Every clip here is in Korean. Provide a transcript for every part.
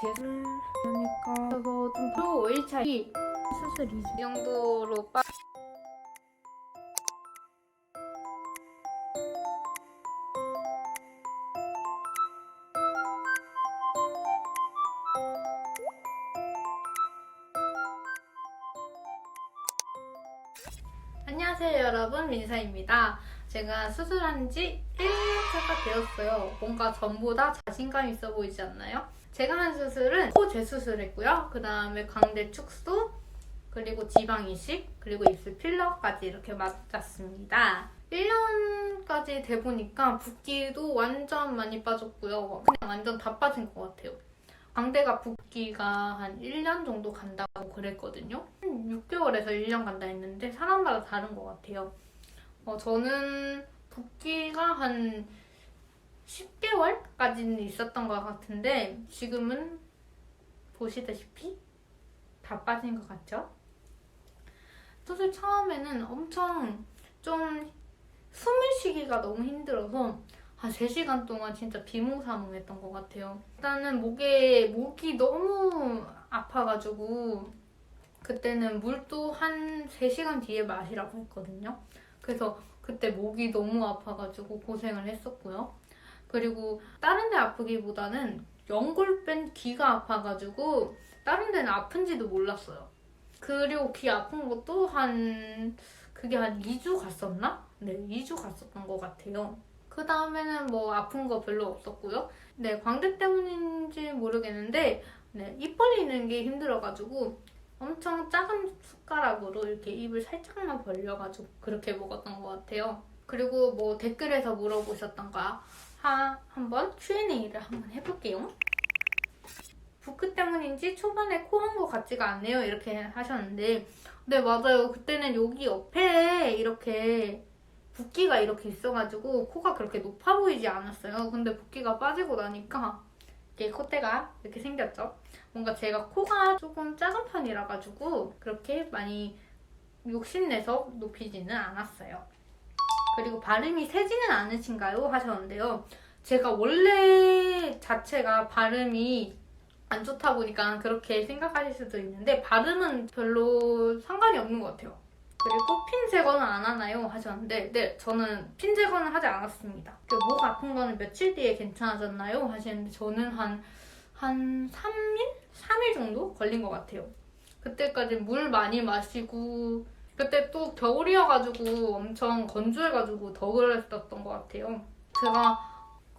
재수를 하니까 그래서 좀더 1차 수술 2주 정도로 빠 안녕하세요 여러분 민사입니다. 제가 수술한 지 1년차가 되었어요. 뭔가 전보다 자신감 있어 보이지 않나요? 제가 한 수술은 코 재수술했고요. 그 다음에 광대 축소, 그리고 지방 이식, 그리고 입술 필러까지 이렇게 맞았습니다. 1년까지 돼 보니까 붓기도 완전 많이 빠졌고요. 그냥 완전 다 빠진 것 같아요. 광대가 붓기가 한 1년 정도 간다고 그랬거든요. 한 6개월에서 1년 간다 했는데 사람마다 다른 것 같아요. 어, 저는 붓기가 한 10개월까지는 있었던 것 같은데 지금은 보시다시피 다 빠진 것 같죠? 수술 처음에는 엄청 좀 숨을 쉬기가 너무 힘들어서 한 3시간 동안 진짜 비몽사몽했던 것 같아요. 일단은 목에 목이 너무 아파가지고 그때는 물도 한 3시간 뒤에 마시라고 했거든요. 그래서 그때 목이 너무 아파가지고 고생을 했었고요. 그리고 다른 데 아프기보다는 연골 뺀 귀가 아파가지고 다른 데는 아픈지도 몰랐어요. 그리고 귀 아픈 것도 한 그게 한 2주 갔었나? 네, 2주 갔었던 것 같아요. 그 다음에는 뭐 아픈 거 별로 없었고요. 네, 광대 때문인지 모르겠는데 네, 입 벌리는 게 힘들어가지고 엄청 작은 숟가락으로 이렇게 입을 살짝만 벌려가지고 그렇게 먹었던 것 같아요. 그리고 뭐 댓글에서 물어보셨던 거 하, 한번 Q&A를 한번 해볼게요. 부크 때문인지 초반에 코한거 같지가 않네요. 이렇게 하셨는데 네 맞아요. 그때는 여기 옆에 이렇게 붓기가 이렇게 있어가지고 코가 그렇게 높아 보이지 않았어요. 근데 붓기가 빠지고 나니까 이렇게 콧대가 이렇게 생겼죠. 뭔가 제가 코가 조금 작은 편이라 가지고 그렇게 많이 욕심내서 높이지는 않았어요. 그리고 발음이 세지는 않으신가요? 하셨는데요. 제가 원래 자체가 발음이 안 좋다 보니까 그렇게 생각하실 수도 있는데 발음은 별로 상관이 없는 것 같아요. 그리고 핀 제거는 안 하나요? 하셨는데 네 저는 핀 제거는 하지 않았습니다. 그목 아픈 거는 며칠 뒤에 괜찮아졌나요? 하시는데 저는 한 한 3일? 3일 정도 걸린 것 같아요. 그때까지 물 많이 마시고 그때 또 겨울이어가지고 엄청 건조해가지고 더 그랬었던 것 같아요. 제가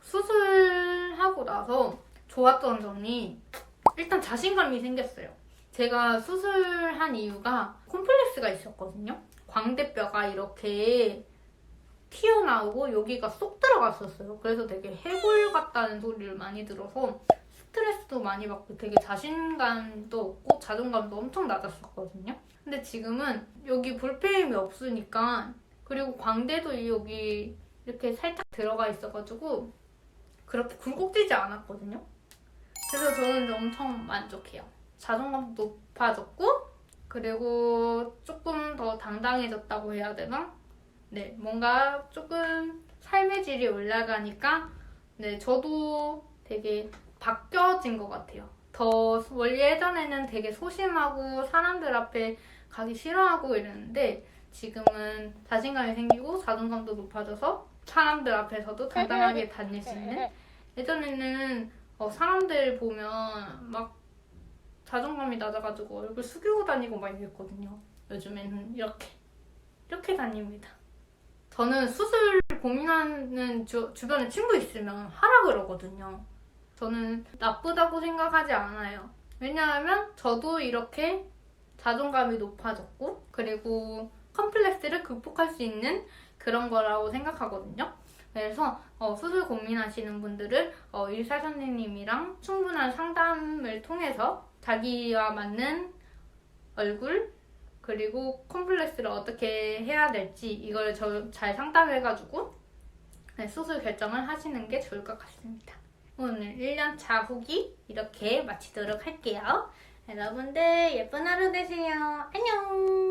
수술하고 나서 좋았던 점이 일단 자신감이 생겼어요. 제가 수술한 이유가 콤플렉스가 있었거든요. 광대뼈가 이렇게 튀어나오고 여기가 쏙 들어갔었어요. 그래서 되게 해골 같다는 소리를 많이 들어서 스트레스도 많이 받고 되게 자신감도 없고 자존감도 엄청 낮았었거든요. 근데 지금은 여기 볼페임이 없으니까 그리고 광대도 여기 이렇게 살짝 들어가 있어가지고 그렇게 굴곡지지 않았거든요. 그래서 저는 엄청 만족해요. 자존감도 높아졌고 그리고 조금 더 당당해졌다고 해야 되나? 네, 뭔가 조금 삶의 질이 올라가니까 네, 저도 되게 바뀌어진 것 같아요. 더 원래 예전에는 되게 소심하고 사람들 앞에 가기 싫어하고 이랬는데 지금은 자신감이 생기고 자존감도 높아져서 사람들 앞에서도 당당하게 다닐 수 있는 예전에는 어, 사람들 보면 막 자존감이 낮아가지고 얼굴 숙이고 다니고 막 이랬거든요. 요즘에는 이렇게 이렇게 다닙니다. 저는 수술 고민하는 주, 주변에 친구 있으면 하라 그러거든요. 저는 나쁘다고 생각하지 않아요. 왜냐하면 저도 이렇게 자존감이 높아졌고 그리고 컴플렉스를 극복할 수 있는 그런 거라고 생각하거든요. 그래서 어, 수술 고민하시는 분들은 어, 의사 선생님이랑 충분한 상담을 통해서 자기와 맞는 얼굴 그리고 컴플렉스를 어떻게 해야 될지 이걸 저 잘 상담해가지고 네, 수술 결정을 하시는 게 좋을 것 같습니다. 오늘 1년차 후기 이렇게 마치도록 할게요. 여러분들 예쁜 하루 되세요. 안녕!